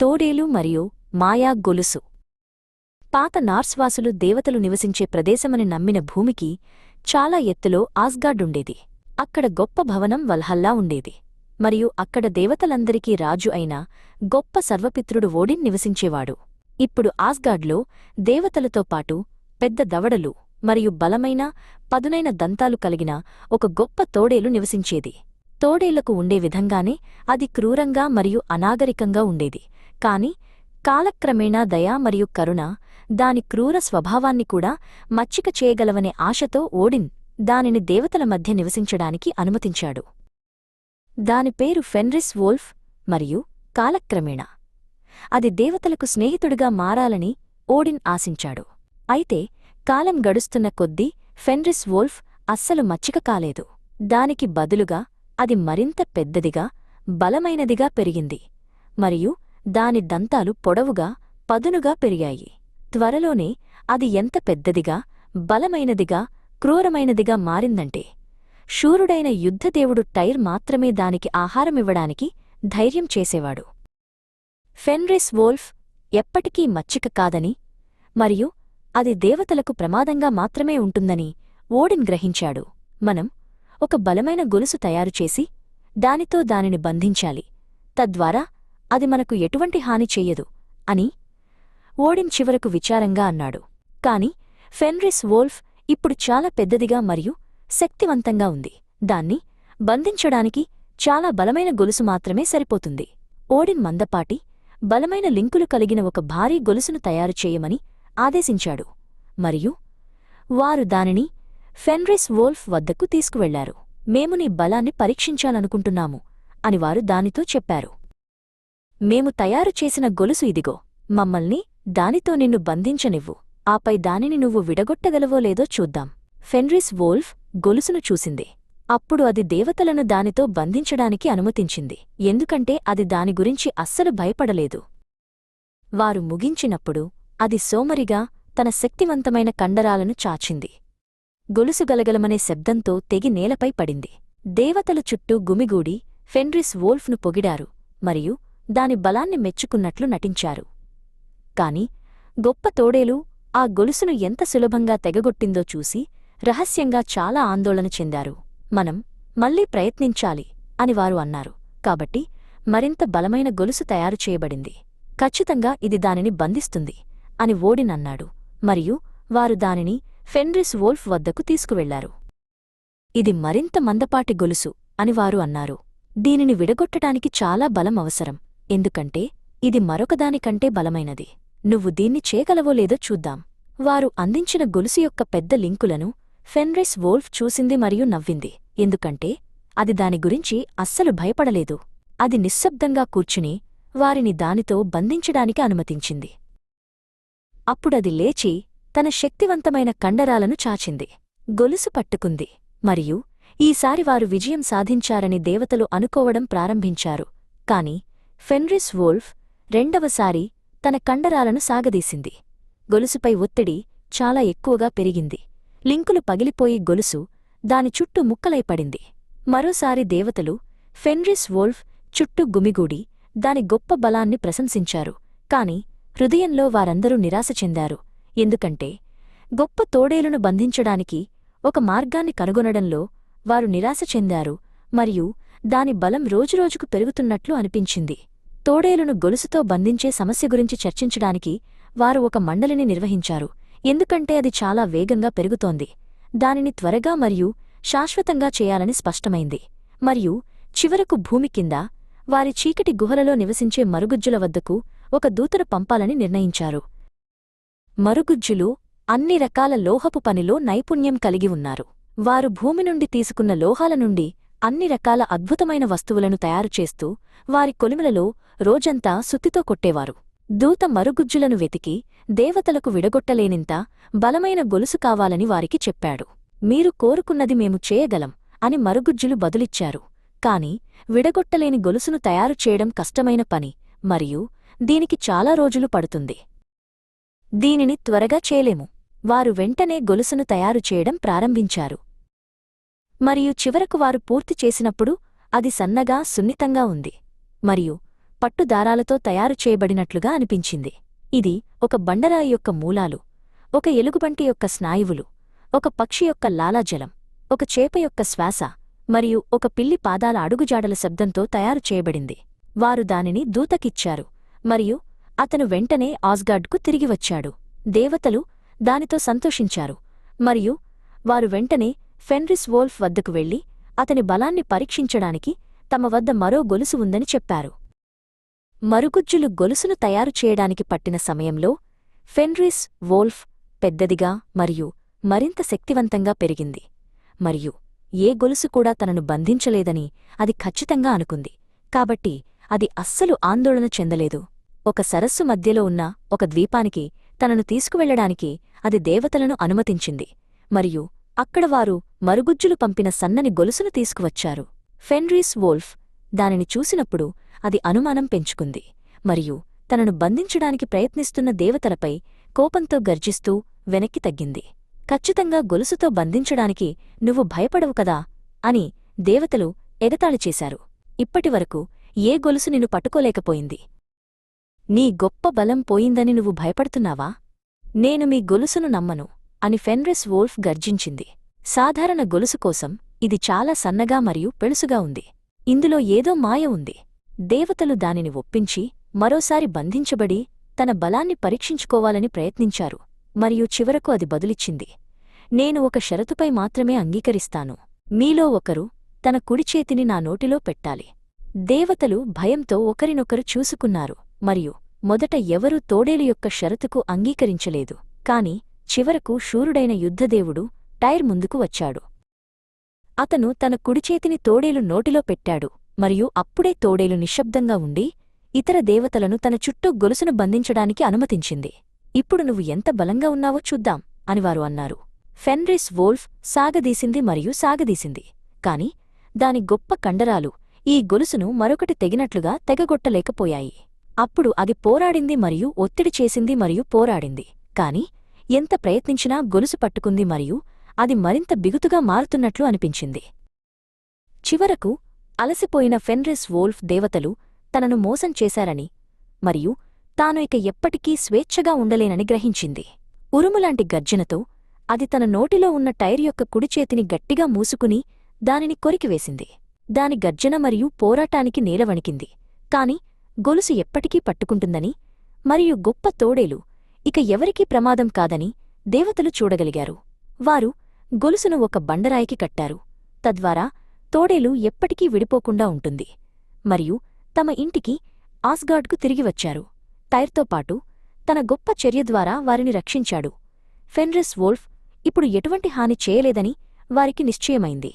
తోడేలు మరియు మాయా గొలుసు. పాత నార్స్వాసులు దేవతలు నివసించే ప్రదేశమని నమ్మిన భూమికి చాలా ఎత్తులో ఆస్గార్డుండేది అక్కడ గొప్ప భవనం వల్హల్లా ఉండేది. మరియు అక్కడ దేవతలందరికీ రాజు అయిన గొప్ప సర్వపిత్రుడు ఓడిన్ నివసించేవాడు. ఇప్పుడు ఆస్గాడ్లో దేవతలతో పాటు పెద్ద దవడలు మరియు బలమైన పదునైన దంతాలు కలిగిన ఒక గొప్ప తోడేలు నివసించేది. తోడేళ్ళకు ఉండే విధంగానే అది క్రూరంగా మరియు అనాగరికంగా ఉండేది. కాని కాలక్రమేణా దయా మరియు కరుణ దాని క్రూర స్వభావాన్ని కూడా మచ్చిక చేయగలవనే ఆశతో ఓడిన్ దానిని దేవతల మధ్య నివసించడానికి అనుమతించాడు. దాని పేరు ఫెన్రిస్ వోల్ఫ్ మరియు కాలక్రమేణ. అది దేవతలకు స్నేహితుడిగా మారాలని ఓడిన్ ఆశించాడు. అయితే కాలం గడుస్తున్న కొద్దీ ఫెన్రిస్ వోల్ఫ్ అస్సలు మచ్చిక కాలేదు. దానికి బదులుగా అది మరింత పెద్దదిగా బలమైనదిగా పెరిగింది. మరియు దాని దంతాలు పొడవుగా పదునుగా పెరిగాయి. త్వరలోనే అది ఎంత పెద్దదిగా బలమైనదిగా క్రూరమైనదిగా మారిందంటే. శూరుడైన యుద్ధదేవుడు టైర్ మాత్రమే దానికి ఆహారమివ్వడానికి ధైర్యం చేసేవాడు. ఫెన్రిస్ వోల్ఫ్ ఎప్పటికీ మచ్చిక కాదని మరియు అది దేవతలకు ప్రమాదంగా మాత్రమే ఉంటుందని ఓడిన్ గ్రహించాడు. మనం ఒక బలమైన గొలుసు తయారుచేసి దానితో దానిని బంధించాలి. తద్వారా అది మనకు ఎటువంటి హాని చెయ్యదు అని ఓడిన్ చివరకు విచారంగా అన్నాడు. కాని ఫెన్రిస్ వోల్ఫ్ ఇప్పుడు చాలా పెద్దదిగా మరియు శక్తివంతంగా ఉంది. దాన్ని బంధించడానికి చాలా బలమైన గొలుసు మాత్రమే సరిపోతుంది. ఓడిన్ మందపాటి బలమైన లింకులు కలిగిన ఒక భారీ గొలుసును తయారు చేయమని ఆదేశించాడు. మరియు వారు దానిని ఫెన్రిస్ వోల్ఫ్ వద్దకు తీసుకువెళ్ళారు. మేము నీ బలాన్ని పరీక్షించాలనుకుంటున్నాము అని వారు దానితో చెప్పారు. మేము తయారు చేసిన గొలుసు ఇదిగో మమ్మల్ని దానితో నిన్ను బంధించనివ్వు. ఆపై దానిని నువ్వు విడగొట్టగలవో లేదో చూద్దాం. ఫెన్రిస్ వోల్ఫ్ గొలుసును చూసింది. అప్పుడు అది దేవతలను దానితో బంధించడానికి అనుమతించింది. ఎందుకంటే అది దాని గురించి అస్సలు భయపడలేదు. వారు ముగించినప్పుడు అది సోమరిగా తన శక్తివంతమైన కండరాలను చాచింది. గొలుసు గలగలమనే శబ్దంతో తెగి నేలపై పడింది. దేవతలు చుట్టూ గుమిగూడి ఫెన్రిస్ వోల్ఫ్ను పొగిడారు. మరియు దాని బలాన్ని మెచ్చుకున్నట్లు నటించారు. కాని గొప్ప తోడేలు ఆ గొలుసును ఎంత సులభంగా తెగగొట్టిందో చూసి రహస్యంగా చాలా ఆందోళన చెందారు. మనం మళ్ళీ ప్రయత్నించాలి అని వారు అన్నారు. కాబట్టి మరింత బలమైన గొలుసు తయారు చేయబడింది. ఖచ్చితంగా ఇది దానిని బంధిస్తుంది అని ఓడినన్నాడు మరియు వారు దానిని ఫెన్రిస్ వోల్ఫ్ వద్దకు తీసుకువెళ్ళారు. ఇది మరింత మందపాటి గొలుసు అని వారు అన్నారు. దీనిని విడగొట్టడానికి చాలా బలం అవసరం. ఎందుకంటే ఇది మరొకదానికంటే బలమైనది. నువ్వు దీన్ని చేయగలవో లేదో చూద్దాం. వారు అందించిన గొలుసు యొక్క పెద్ద లింకులను ఫెన్రిస్ వోల్ఫ్ చూసింది మరియు నవ్వింది. ఎందుకంటే అది దాని గురించి అస్సలు భయపడలేదు. అది నిశ్శబ్దంగా కూర్చుని వారిని దానితో బంధించడానికి అనుమతించింది. అప్పుడది లేచి తన శక్తివంతమైన కండరాలను చాచింది. గొలుసు పట్టుకుంది. మరియు ఈసారి వారు విజయం సాధించారని దేవతలు అనుకోవడం ప్రారంభించారు. కాని ఫెన్రిస్ వోల్ఫ్ రెండవసారి తన కండరాలను సాగదీసింది. గొలుసుపై ఒత్తిడి చాలా ఎక్కువగా పెరిగింది. లింకులు పగిలిపోయి గొలుసు దాని చుట్టూ ముక్కలైపడింది మరోసారి దేవతలు ఫెన్రిస్ వోల్ఫ్ చుట్టూ గుమిగూడి దాని గొప్ప బలాన్ని ప్రశంసించారు. కాని హృదయంలో వారందరూ నిరాశ చెందారు. ఎందుకంటే గొప్ప తోడేలును బంధించడానికి ఒక మార్గాన్ని కనుగొనడంలో వారు నిరాశ చెందారు. మరియు దాని బలం రోజురోజుకు పెరుగుతున్నట్లు అనిపించింది. తోడేలును గొలుసుతో బంధించే సమస్య గురించి చర్చించడానికి వారు ఒక మండలిని నిర్వహించారు. ఎందుకంటే అది చాలా వేగంగా పెరుగుతోంది. దానిని త్వరగా మరియు శాశ్వతంగా చేయాలని స్పష్టమైంది. మరియు చివరకు భూమి కింద వారి చీకటి గుహలలో నివసించే మరుగుజ్జుల వద్దకు ఒక దూతను పంపాలని నిర్ణయించారు. మరుగుజ్జులు అన్ని రకాల లోహపు పనిలో నైపుణ్యం కలిగి ఉన్నారు. వారు భూమి నుండి తీసుకున్న లోహాల నుండి అన్ని రకాల అద్భుతమైన వస్తువులను తయారుచేస్తూ వారి కొలిమలలో రోజంతా సుత్తితో కొట్టేవారు. దూత మరుగుజ్జులను వెతికి దేవతలకు విడగొట్టలేనింత బలమైన గొలుసు కావాలని వారికి చెప్పాడు. మీరు కోరుకున్నది మేము చేయగలం అని మరుగుజ్జులు బదులిచ్చారు. కాని విడగొట్టలేని గొలుసును తయారు చేయడం కష్టమైన పని మరియు దీనికి చాలా రోజులు పడుతుంది. దీనిని త్వరగా చేయలేము. వారు వెంటనే గొలుసును తయారు చేయడం ప్రారంభించారు. మరియు చివరకు వారు పూర్తి చేసినప్పుడు అది సన్నగా సున్నితంగా ఉంది మరియు పట్టు దారాలతో తయారు చేయబడినట్లుగా అనిపించింది. ఇది ఒక బండరాయి యొక్క మూలాలు ఒక ఎలుగుబంటి యొక్క స్నాయువులు ఒక పక్షి యొక్క లాలాజలం ఒక చేప యొక్క శ్వాస మరియు ఒక పిల్లి పాదాల అడుగుజాడల శబ్దంతో తయారు చేయబడింది. వారు దానిని దూతకిచ్చారు మరియు అతను వెంటనే ఆస్గార్డ్కు తిరిగి వచ్చాడు. దేవతలు దానితో సంతోషించారు మరియు వారు వెంటనే ఫెన్రిస్ వోల్ఫ్ వద్దకు వెళ్ళి అతని బలాన్ని పరీక్షించడానికి తమ వద్ద మరో గొలుసు ఉందని చెప్పారు. మరుగుజ్జులు గొలుసును తయారు చేయడానికి పట్టిన సమయంలో ఫెన్రిస్ వోల్ఫ్ పెద్దదిగా మరియు మరింత శక్తివంతంగా పెరిగింది. మరియు ఏ గొలుసు కూడా తనను బంధించలేదని అది ఖచ్చితంగా అనుకుంది. కాబట్టి అది అస్సలు ఆందోళన చెందలేదు. ఒక సరస్సు మధ్యలో ఉన్న ఒక ద్వీపానికి తనను తీసుకువెళ్ళడానికి అది దేవతలను అనుమతించింది. మరియు అక్కడ వారు మరుగుజ్జులు పంపిన సన్నని గొలుసును తీసుకువచ్చారు. ఫెన్రీస్ వోల్ఫ్ దానిని చూసినప్పుడు అది అనుమానం పెంచుకుంది. మరియు తనను బంధించడానికి ప్రయత్నిస్తున్న దేవతలపై కోపంతో గర్జిస్తూ వెనక్కి తగ్గింది. ఖచ్చితంగా గొలుసుతో బంధించడానికి నువ్వు భయపడవు కదా అని దేవతలు ఎగతాళి చేశారు. ఇప్పటివరకు ఏ గొలుసు నిన్ను పట్టుకోలేకపోయింది. నీ గొప్ప బలం పోయిందని నువ్వు భయపడుతున్నావా? నేను మీ గొలుసును నమ్మను అని ఫెన్రిస్ వోల్ఫ్ గర్జించింది. సాధారణ గొలుసు కోసం ఇది చాలా సన్నగా మరియు పెళుసుగా ఉంది. ఇందులో ఏదో మాయ ఉంది. దేవతలు దానిని ఒప్పించి మరోసారి బంధించబడి తన బలాన్ని పరీక్షించుకోవాలని ప్రయత్నించారు. మరియు చివరకు అది బదులిచ్చింది. నేను ఒక షరతుపై మాత్రమే అంగీకరిస్తాను. మీలో ఒకరు తన కుడిచేతిని నా నోటిలో పెట్టాలి. దేవతలు భయంతో ఒకరినొకరు చూసుకున్నారు. మరియు మొదట ఎవరూ తోడేలు యొక్క షరతుకు అంగీకరించలేదు. కాని చివరకు శూరుడైన యుద్ధదేవుడు టైర్ ముందుకు వచ్చాడు. అతను తన కుడిచేతిని తోడేలు నోటిలో పెట్టాడు మరియు అప్పుడే తోడేలు నిశ్శబ్దంగా ఉండి ఇతర దేవతలను తన చుట్టూ గొలుసును బంధించడానికి అనుమతించింది. ఇప్పుడు నువ్వు ఎంత బలంగా ఉన్నావో చూద్దాం అని వారు అన్నారు. ఫెన్రిస్ వోల్ఫ్ సాగదీసింది మరియు సాగదీసింది. కాని దాని గొప్ప కండరాలు ఈ గొలుసును మరొకటి తెగినట్లుగా తెగగొట్టలేకపోయాయి. అప్పుడు అది పోరాడింది మరియు ఒత్తిడి చేసింది మరియు పోరాడింది. కాని ఎంత ప్రయత్నించినా గొలుసు పట్టుకుంది మరియు అది మరింత బిగుతుగా మారుతున్నట్లు అనిపించింది. చివరకు అలసిపోయిన ఫెన్రిస్ వోల్ఫ్ దేవతలు తనను మోసం చేశారని మరియు తాను ఇక ఎప్పటికీ స్వేచ్ఛగా ఉండలేనని గ్రహించింది. ఉరుములాంటి గర్జనతో అది తన నోటిలో ఉన్న టైర్ యొక్క కుడిచేతిని గట్టిగా మూసుకుని దానిని కొరికివేసింది. దాని గర్జన మరియు పోరాటానికి నేలవణికింది కాని గొలుసు ఎప్పటికీ పట్టుకుంటుందని మరియు గొప్ప తోడేలు ఇక ఎవరికీ ప్రమాదం కాదని దేవతలు చూడగలిగారు. వారు గొలుసును ఒక బండరాయికి కట్టారు. తద్వారా తోడేలు ఎప్పటికీ విడిపోకుండా ఉంటుంది. మరియు తమ ఇంటికి ఆస్గాడ్కు తిరిగి వచ్చారు. టైర్తో పాటు తన గొప్ప చర్య ద్వారా వారిని రక్షించాడు. ఫెన్రిస్ వోల్ఫ్ ఇప్పుడు ఎటువంటి హాని చేయలేదని వారికి నిశ్చయమైంది.